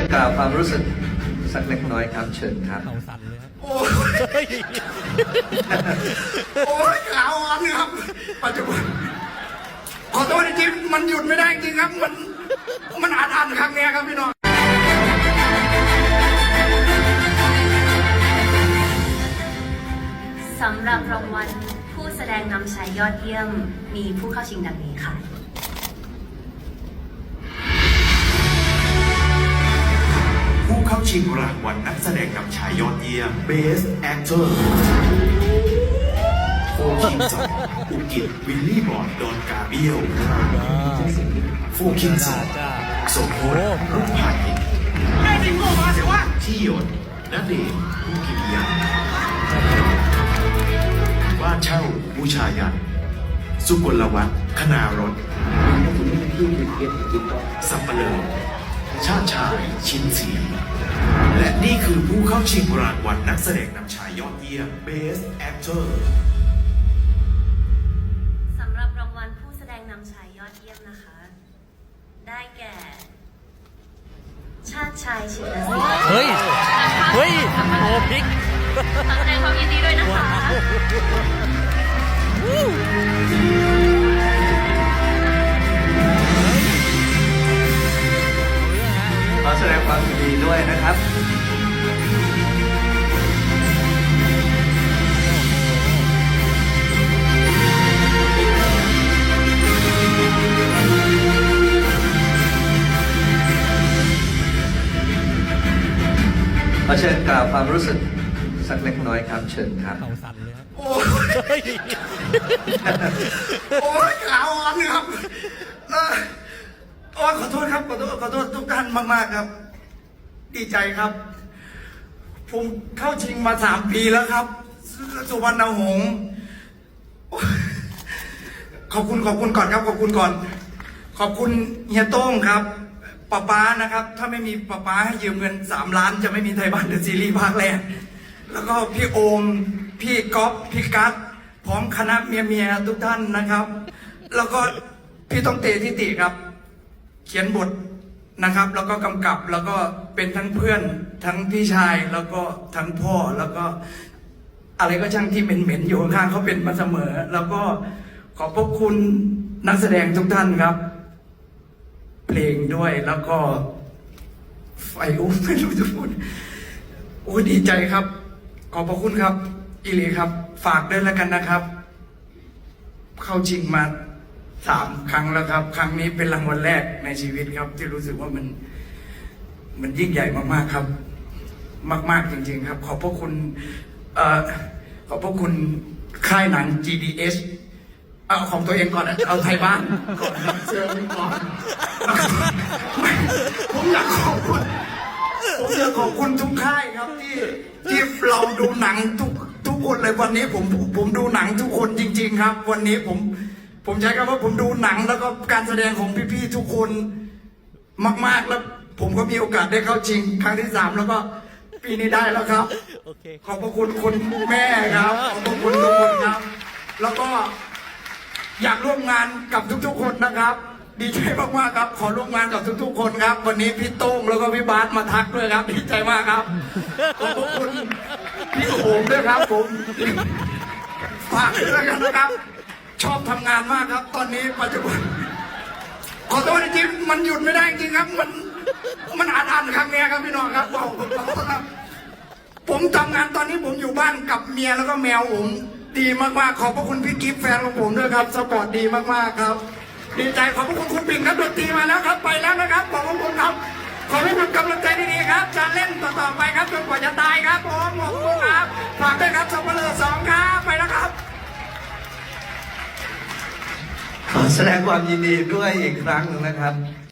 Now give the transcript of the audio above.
ญกล่าวความรู้สึกสักเล็กน้อยครับเชิญครับเขาสั่นเลยครับโอ้ยโอ้ยขาวอ่อนครับ ปัจจุบันขอโทษจริงๆมันหยุดไม่ได้จริงครับ มัน มันอัดอันครั้งเนี้ยครับพี่น้องสำหรับรางวัลผู้แสดงนำชายยอดเยี่ยมมีผู้เข้าชิงดังนี้ค่ะ ชิงรางวัลนักแสดงนำชายยอดเยี่ยม Best Actor โฟคิงสองอุกิตวิลลี่บอร์ดดอนกาเบียวโฟคิงสองจ้าสมพลรุ่งไผ่แม่จริงก็มาเสิวะที่หยดนัดเดชผู้กิริยาบ้านเช่าบูชายัน สุกลวัฒน์คณารถสับเปลือ ชาติชายชินศรีและนี่คือผู้เข้าชิงรางวัลนักแสดงนำชายยอดเยี่ยม Best Actor สำหรับรางวัลผู้แสดงนำชายยอดเยี่ยมนะคะ ได้แก่ ชาติชายชินศรีเฮ้ย เฮ้ย โอ้พริกขอแสดงความยินดีด้วยนะคะ ขอเชิญกล่าวความรู้สึกสักเล็กน้อยครับ เชิญครับ เขาสั่นเลยครับโอ้ยโอ้ยขาวอ่อนครับเออโอ้ยขอโทษครับ ขอโทษขอโทษทุกท่านมาก ๆ ครับ ดีใจครับ ผมเข้าชิงมาสามปีแล้วครับ สุสุวรรณหงษ์โอ้ยขอบคุณขอบคุณก่อนครับ ขอบคุณก่อน ขอบคุณเฮียโต้งครับ ป้าป้านะครับ ถ้าไม่มีป้าป้าให้ยืมเงินสามล้าน จะไม่มีไทยบ้านเดอะซีรีส์ภาคแรกแล้วก็พี่โอม พี่ก๊อฟพี่กั๊กพร้อมคณะเมียเมียๆทุกท่านนะครับ แล้วก็พี่ต้องเตทิติครับ เขียนบทนะครับ แล้วก็กำกับแล้วก็เป็นทั้งเพื่อนทั้งพี่ชายแล้วก็ทั้งพ่อแล้วก็ อะไรก็ช่างที่เหม็นๆอยู่ข้างเขาเป็นมาเสมอ แล้วก็ขอบพระคุณนักแสดงทุกท่านครับ เพลงด้วยแล้วก็ไฟอุ้มไม่รู้จะพูดโอ้ดีใจครับ ขอบพระคุณครับ อิลีครับ ฝากด้วยแล้วกันนะครับ เข้าชิงมาสามครั้งแล้วครับ ครั้งนี้เป็นรางวัลแรกในชีวิตครับ ที่รู้สึกว่ามัน มันยิ่งใหญ่มากๆครับ มาก ๆจริง ๆ ครับ ขอบพระคุณ เอ่อขอบพระคุณค่ายหนัง GDS เอาของตัวเองก่อนนะเอาไทยบ้านก่อนเชิญก่อนผมอยากขอบคุณผมอยากขอบคุณทุกค่ายครับที่ที่เราดูหนังทุกทุกคนเลยวันนี้ผมผมดูหนังทุกคนจริง ๆ ครับ วันนี้ผม ผมใช้คำว่าผมดูหนังแล้วก็การแสดงของพี่ๆทุกคนมาก ๆแล้ว ผมก็มีโอกาสได้เข้าชิง ครั้งที่สามแล้วก็ปีนี้ได้แล้วครับโอเคขอบพระคุณคุณแม่ครับขอบพระคุณทุกคนครับ แล้วก็ อยากร่วมงานกับทุกๆ คนนะครับ ดีใจมากๆครับ ขอร่วมงานกับทุกๆ คนครับ วันนี้พี่โต้งแล้วก็พี่บาสมาทักด้วยครับ ดีใจมากครับ ขอบคุณพี่โอมด้วยครับผมฝากด้วยกันนะครับ ชอบทำงานมากครับ ตอนนี้ปัจจุบันขอโทษจริงมันหยุดไม่ได้จริงครับ มันมันอัดอันครั้งเนี้ยครับพี่น้องครับบอกขอโทษครับผมทำงานตอนนี้ผมอยู่บ้านกับเมียแล้วก็แมวผม ดีมากๆ ขอบพระคุณพี่กิฟต์แฟนของผมด้วยครับสปอร์ตดีมากๆครับ ดีใจขอบพระคุณคุณปิ่นครับดนตรีมาแล้วครับไปแล้วนะครับ ขอบพระคุณครับ ขอให้คุณกำลังใจดีๆครับ จะเล่นต่อๆไปครับจนกว่าจะตายครับผมขอบคุณครับฝากด้วยครับสปอร์ตสองครับไปแล้วครับขอแสดงความยินดีด้วยอีกครั้งหนึ่งนะครับ